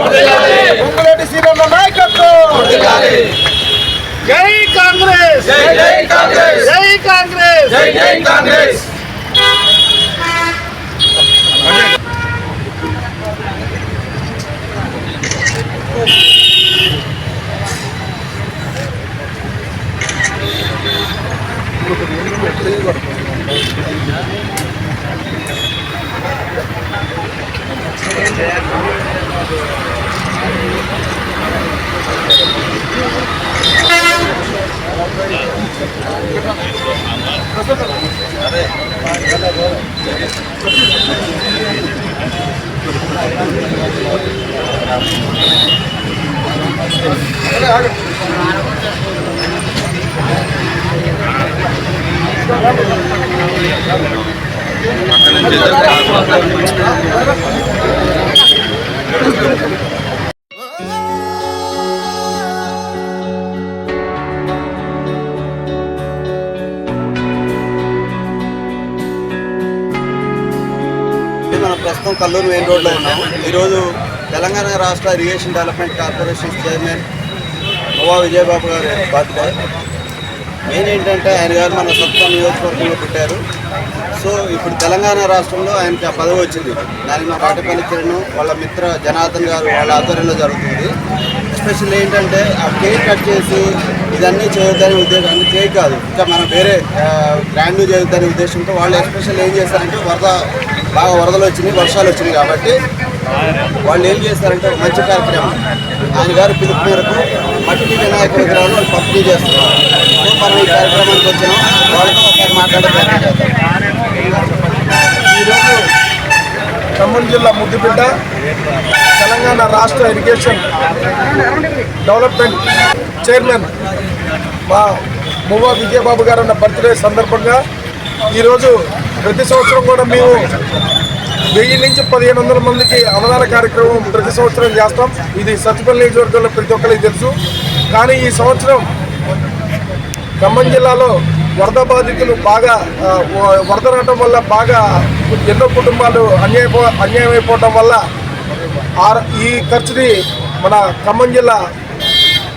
పొంగులేటి శ్రీరన్న నాయకత్వం. జై కాంగ్రెస్. జై కాంగ్రెస్. జై కాంగ్రెస్. జై జై అక్కడ నుంచి మనం ప్రస్తుతం కల్లూరు మెయిన్ రోడ్లో ఉన్నాము. ఈరోజు తెలంగాణ రాష్ట్ర irrigation development corporation chairman Nova Vijayababu గారు బర్త్డే మెయిన్ ఏంటంటే ఆయన గారు మన సొంత నియోజకవర్గంలో పుట్టారు. సో ఇప్పుడు తెలంగాణ రాష్ట్రంలో ఆయనకి ఆ పదవి వచ్చింది. దానికి మా పాట కిరణ్ వాళ్ళ మిత్ర జనార్దన్ గారు వాళ్ళ ఆధ్వర్యంలో జరుగుతుంది. ఎస్పెషల్ ఏంటంటే ఆ కేక్ కట్ చేసి ఇదన్నీ చేయొద్దని ఉద్దేశం అన్ని కేక్ కాదు ఇంకా మనం వేరే గ్రాండ్ చేయొద్దని ఉద్దేశంతో వాళ్ళు ఎస్పెషల్ ఏం చేస్తారంటే వరద బాగా వరదలు వచ్చినాయి వర్షాలు వచ్చినాయి కాబట్టి వాళ్ళు ఏం చేస్తారంటే మంచి కార్యక్రమం. ఆయన గారు పిలుపు మేరకు మట్టి వినాయక విగ్రహాలు వాళ్ళు పంపిణీ చేస్తున్నారు. సో ఈ కార్యక్రమానికి వచ్చినాం. వాళ్ళతో ఒకసారి మాట్లాడే ఈరోజు ఖమ్మం జిల్లా ముద్దుబిడ్డ తెలంగాణ రాష్ట్ర ఇరిగేషన్ డెవలప్మెంట్ చైర్మన్ మా మువ్వా విజయబాబు గారు ఉన్న బర్త్డే సందర్భంగా ఈరోజు ప్రతి సంవత్సరం కూడా మేము వెయ్యి నుంచి పదిహేను వందల మందికి అన్నదాన కార్యక్రమం ప్రతి సంవత్సరం చేస్తాం. ఇది సత్యపల్లి నియోజకవర్గంలో ప్రతి ఒక్కరికి తెలుసు. కానీ ఈ సంవత్సరం ఖమ్మం జిల్లాలో వరద బాధితులు బాగా వరద రావడం వల్ల బాగా ఎన్నో కుటుంబాలు అన్యాయపో అన్యాయం వల్ల ఆ- ఈ ఖర్చుని మన ఖమ్మం జిల్లా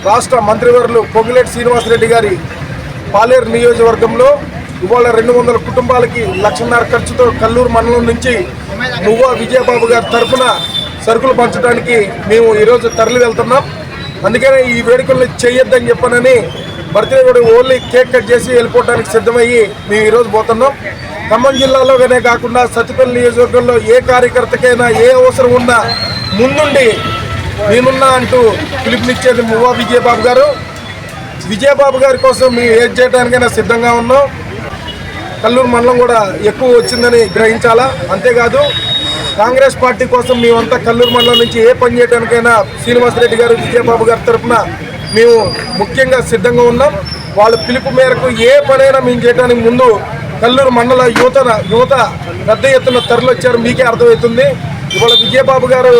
రాష్ట్ర మంత్రివర్యులు పొంగిలేటి శ్రీనివాసరెడ్డి గారి పాలేరు నియోజకవర్గంలో ఇవాళ రెండు వందల కుటుంబాలకి లక్షన్నర ఖర్చుతో కల్లూరు మండలం నుంచి నువ్వా విజయబాబు గారి తరఫున సరుకులు పంచడానికి మేము ఈరోజు తరలి వెళ్తున్నాం. అందుకనే ఈ వేడుకల్ని చేయొద్దని చెప్పనని బర్త్డే కూడా ఓన్లీ కేక్ కట్ చేసి వెళ్ళిపోవడానికి సిద్ధమయ్యి మేము ఈరోజు పోతున్నాం. ఖమ్మం జిల్లాలోనే కాకుండా సత్తిపల్లి నియోజకవర్గంలో ఏ కార్యకర్తకైనా ఏ అవసరం ఉన్నా ముందుండి నేనున్నా అంటూ పిలుపునిచ్చేది మువ్వా విజయబాబు గారు. విజయబాబు గారి కోసం మేము ఏది చేయడానికైనా సిద్ధంగా ఉన్నాం. కల్లూరు మండలం కూడా ఎక్కువ వచ్చిందని గ్రహించాలా? అంతేకాదు కాంగ్రెస్ పార్టీ కోసం మేమంతా కల్లూరు మండలం నుంచి ఏ పని చేయడానికైనా శ్రీనివాసరెడ్డి గారు విజయబాబు గారి తరఫున మేము ముఖ్యంగా సిద్ధంగా ఉన్నాం. వాళ్ళ పిలుపు మేరకు ఏ పనైనా మేము చేయడానికి ముందు కల్లూరు మండల యువత యువత పెద్ద ఎత్తున తరలిచ్చారు. మీకే అర్థమవుతుంది. ఇవాళ విజయబాబు గారు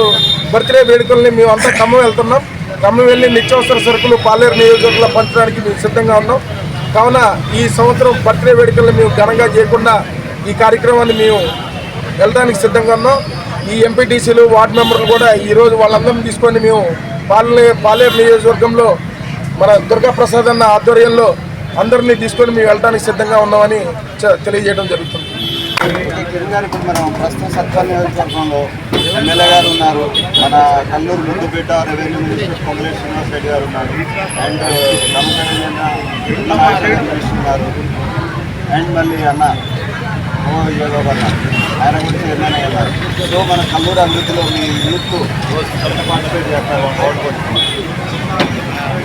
బర్త్డే వేడుకల్ని మేము అంతా ఖమ్మం వెళ్తున్నాం. ఖమ్మం వెళ్ళి నిత్యావసర సరుకులు పాలేరు నియోజకవర్గంలో పంచడానికి మేము సిద్ధంగా ఉన్నాం. కావున ఈ సంవత్సరం బర్త్డే వేడుకల్ని మేము ఘనంగా చేయకుండా ఈ కార్యక్రమాన్ని మేము వెళ్ళడానికి సిద్ధంగా ఉన్నాం. ఈ ఎంపీటీసీలు వార్డు మెంబర్లు కూడా ఈరోజు వాళ్ళందరినీ తీసుకొని మేము పాలే పాలేరు నియోజకవర్గంలో మన దుర్గా ప్రసాద్ అన్న ఆధ్వర్యంలో అందరినీ తీసుకొని మేము వెళ్ళడానికి సిద్ధంగా ఉన్నామని తెలియజేయడం జరుగుతుంది. ఇప్పుడు మనం ప్రస్తుతం సత్వాల నియోజకవర్గంలో ఎమ్మెల్యే గారు ఉన్నారు. మన కల్లూరు ముందుపేట రెవెన్యూ మినిస్టర్ పొంగులేటి శ్రీనివాస్ రెడ్డి గారు ఉన్నారు. అండ్ మినిస్టర్ ఉన్నారు. అండ్ మళ్ళీ అన్న ఓ విజయబాబు ఆయన గురించి ఎమ్మెల్యే సో మన కల్లూరు అభివృద్ధిలో మీ యూత్ పార్టిసిపేట్ చేస్తారు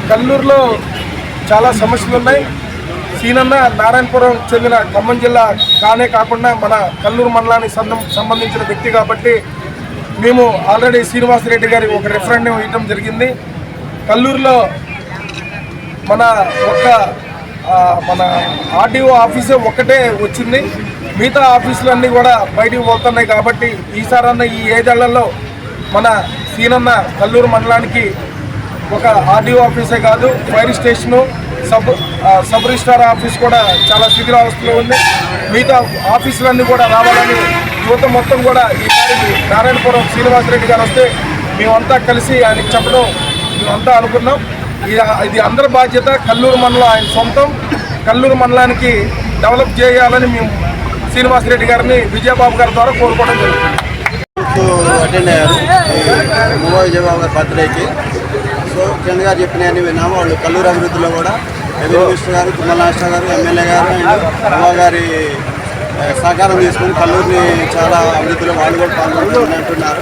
కల్లూరులో చాలా సమస్యలు ఉన్నాయి. సీనన్న నారాయణపురం చెందిన ఖమ్మం జిల్లా కానే కాకుండా మన కల్లూరు మండలానికి సంబంధించిన వ్యక్తి కాబట్టి మేము ఆల్రెడీ శ్రీనివాసరెడ్డి గారి ఒక రెఫరెండం ఇవ్వడం జరిగింది. కల్లూరులో మన ఒక్క మన ఆర్డీఓ ఆఫీసే ఒక్కటే వచ్చింది. మిగతా ఆఫీసులన్నీ కూడా బయటికి పోతున్నాయి కాబట్టి ఈసారన్న ఈ ఐదేళ్ళలో మన సీనన్న కల్లూరు మండలానికి ఒక ఆర్డీఓ ఆఫీసే కాదు fire station sub sub registrar office కూడా చాలా శిథిలావస్థలో ఉంది. మిగతా ఆఫీసులన్నీ కూడా రావాలని యువత మొత్తం కూడా ఈసారి నారాయణపురం శ్రీనివాసరెడ్డి గారు వస్తే మేమంతా కలిసి ఆయనకి చెప్పడం మేమంతా అనుకున్నాం. ఇది ఇది అందరి బాధ్యత కల్లూరు మండలం ఆయన సొంతం. కల్లూరు మండలానికి డెవలప్ చేయాలని మేము శ్రీనివాసరెడ్డి గారిని విజయబాబు గారి ద్వారా కోరుకోవడం జరుగుతుంది. అటెండ్ అయ్యారు మూవా విజయబాబు గారి బర్త్డేకి. సో కిరణ్ గారు చెప్పినవన్నీ విన్నాము వాళ్ళు కల్లూరు అభివృద్ధిలో కూడా రెవెన్యూ మినిస్టర్ గారు తుమ్మల నాష్ట గారు ఎమ్మెల్యే గారు అండ్ మూవా గారి సహకారం తీసుకుని కల్లూరుని చాలా అభివృద్ధిలో వాళ్ళు కూడా పాల్గొంటున్నారు అంటున్నారు.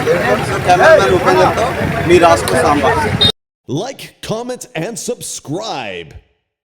సో కెమెరామెన్ ఉపేంద్రతో మీ రాష్ట్ర Samba. Like, comment, and subscribe.